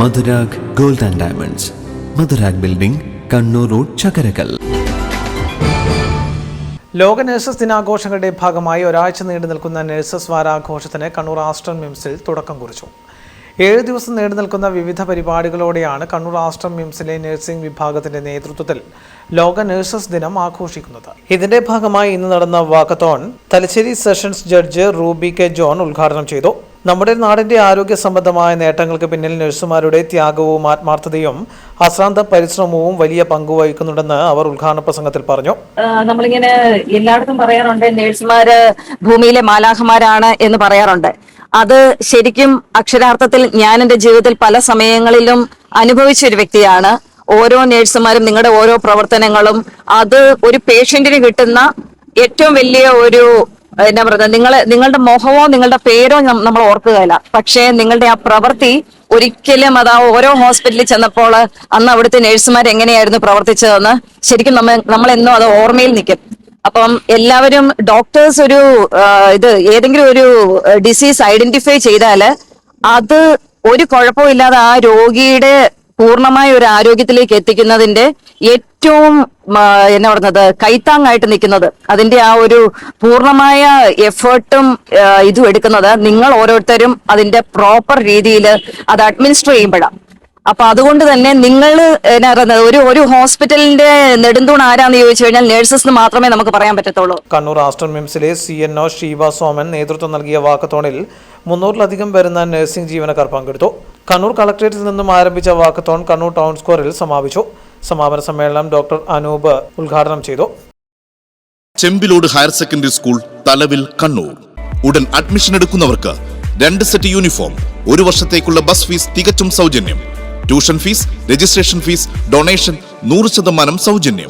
Madhurag gold and diamonds. Madhurag building Kannur road Chakkarakkal. ലോക nurses ദിനാഘോഷങ്ങളുടെ ഭാഗമായി ഒരാഴ്ച നീണ്ടു നിൽക്കുന്ന നഴ്സസ് വാരാഘോഷത്തിന് കണ്ണൂർ ആസ്റ്റർ മിംസിൽ തുടക്കം കുറിച്ചു. ഏഴ് ദിവസം നീണ്ടു നിൽക്കുന്ന വിവിധ പരിപാടികളോടെയാണ് കണ്ണൂർ ആസ്റ്റർ മിംസിലെ നഴ്സിംഗ് വിഭാഗത്തിന്റെ നേതൃത്വത്തിൽ ലോക നഴ്സസ് ദിനം ആഘോഷിക്കുന്നത്. ഇതിന്റെ ഭാഗമായി ഇന്ന് നടന്ന walkathon Thalassery sessions judge Ruby K John ഉദ്ഘാടനം ചെയ്തു. നമ്മുടെ നാടിന്റെ ആരോഗ്യ സംബന്ധമായ നേട്ടങ്ങൾക്ക് പിന്നിൽ നഴ്സുമാരുടെ ത്യാഗവും ആത്മാർത്ഥതയും അശ്രാന്ത പരിശ്രമവും വലിയ പങ്കുവഹിക്കുന്നുണ്ടെന്ന് അവർ ഉദ്ഘാടന പ്രസംഗത്തിൽ പറഞ്ഞു. നമ്മളിങ്ങനെ എല്ലായിടത്തും പറയാറുണ്ട് നേഴ്സുമാര് ഭൂമിയിലെ മാലാഖമാരാണ് എന്ന് പറയാറുണ്ട്. അത് ശരിക്കും അക്ഷരാർത്ഥത്തിൽ ഞാൻ എന്റെ ജീവിതത്തിൽ പല സമയങ്ങളിലും അനുഭവിച്ച ഒരു വ്യക്തിയാണ്. ഓരോ നേഴ്സുമാരും നിങ്ങളുടെ ഓരോ പ്രവർത്തനങ്ങളും അത് ഒരു പേഷ്യന്റിന് കിട്ടുന്ന ഏറ്റവും വലിയ ഒരു എന്നാ പറയുന്നത് നിങ്ങൾ നിങ്ങളുടെ മുഖമോ നിങ്ങളുടെ പേരോ നമ്മൾ ഓർക്കുകയില്ല. പക്ഷേ നിങ്ങളുടെ ആ പ്രവൃത്തി ഒരിക്കലും അത് ആ ഓരോ ഹോസ്പിറ്റലിൽ ചെന്നപ്പോൾ അന്ന് അവിടുത്തെ നഴ്സുമാർ എങ്ങനെയായിരുന്നു പ്രവർത്തിച്ചതെന്ന് ശരിക്കും നമ്മ നമ്മളെന്നും അത് ഓർമ്മയിൽ നിൽക്കും. അപ്പം എല്ലാവരും ഡോക്ടേഴ്സ് ഒരു ഇത് ഏതെങ്കിലും ഒരു ഡിസീസ് ഐഡന്റിഫൈ ചെയ്താൽ അത് ഒരു കുഴപ്പമില്ലാതെ ആ രോഗിയുടെ പൂർണമായ ഒരു ആരോഗ്യത്തിലേക്ക് എത്തിക്കുന്നതിന്റെ ഏറ്റവും എന്നാ പറയുന്നത് കൈത്താങ്ങായിട്ട് നിൽക്കുന്നത്. അതിന്റെ ആ ഒരു പൂർണമായ എഫേർട്ടും ഇതും എടുക്കുന്നത് നിങ്ങൾ ഓരോരുത്തരും അതിന്റെ പ്രോപ്പർ രീതിയിൽ അത് അഡ്മിനിസ്റ്റർ ചെയ്യുമ്പോഴാണ് അപ്പൊ അതുകൊണ്ട് തന്നെ നിങ്ങൾ എന്നാ പറയുന്നത് ഒരു ഒരു ഹോസ്പിറ്റലിന്റെ നെടുന്തൂൺ ആരാന്ന് ചോദിച്ചു കഴിഞ്ഞാൽ നേഴ്സസ് മാത്രമേ നമുക്ക് പറയാൻ പറ്റത്തുള്ളൂ. Kannur Aster മിംസിലെ C N O Sheeba Soman നേതൃത്വം നൽകിയ വാക്കത്തോണിൽ മുന്നൂറിലധികം വരുന്ന നഴ്സിംഗ് ജീവനക്കാർ പങ്കെടുത്തു. കണ്ണൂർ കളക്ടറേറ്റിൽ നിന്നും ആരംഭിച്ച വാക്കത്തോൺ കണ്ണൂർ ടൗൺ സ്ക്വയറിൽ സമാപിച്ചു. സമാപന സമ്മേളനം ഡോക്ടർ അനൂപ് ഉദ്ഘാടനം ചെയ്തു. Chembilode higher secondary school Thalavil Kannur. ഉടൻ അഡ്മിഷൻ എടുക്കുന്നവർക്ക് രണ്ട് സെറ്റ് യൂണിഫോം ഒരു വർഷത്തേക്കുള്ള ബസ് ഫീസ് തികച്ചും സൗജന്യം. Tuition fees registration fees donation നൂറ് ശതമാനം സൗജന്യം.